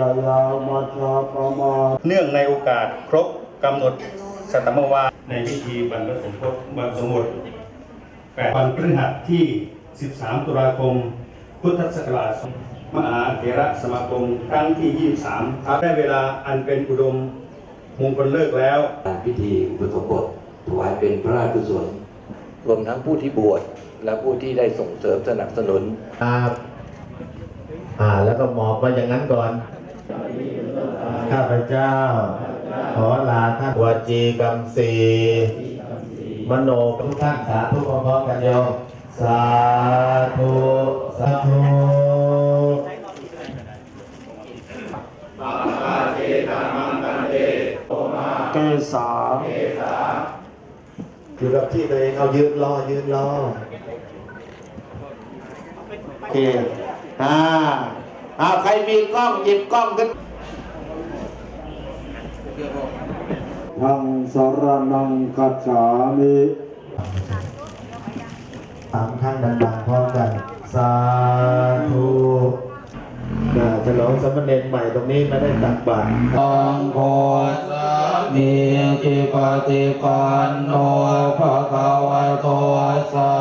ลายามัชาปมาเนื่องในโอกาสครบกำหนดสัตมวาในพิธีบรรพสมภพบรรพสมบทแปดวันพฤหัสที่ 13 ตุลาคม พุทธศักราชมหาเถระสมาคมครั้งที่ 23ครับได้เวลาอันเป็นอุดมมงคลเลิกแล้ว พิธีอุปสมบทถวายเป็นพระราชกุศลรวมทั้งผู้ที่บวชและผู้ที่ได้ส่งเสริมสนับสนุนครับอ่าแล้วก็หมอบไว้อย่างนั้นก่อน ข้าพเจ้า ขอลาท่านวจีกรรมสีมโนทุกท่านสาธุพร้อมๆกันโยมสาธุสาธุเกษาอยู่กับที่ตัวเองเอายืนรอยืนรอโอเคอ่าอ่าใครมีกล้องหยิบกล้องขึ้น ทังสารนังคัจฉามิสามครั้งดังๆพร้อมกัน สาธุอ่าฉลองสามเณรใหม่ตรงนี้ไม่ได้ตักบาตรตังโพสะมีจิปฏิปันโนภะคะวะโตสะ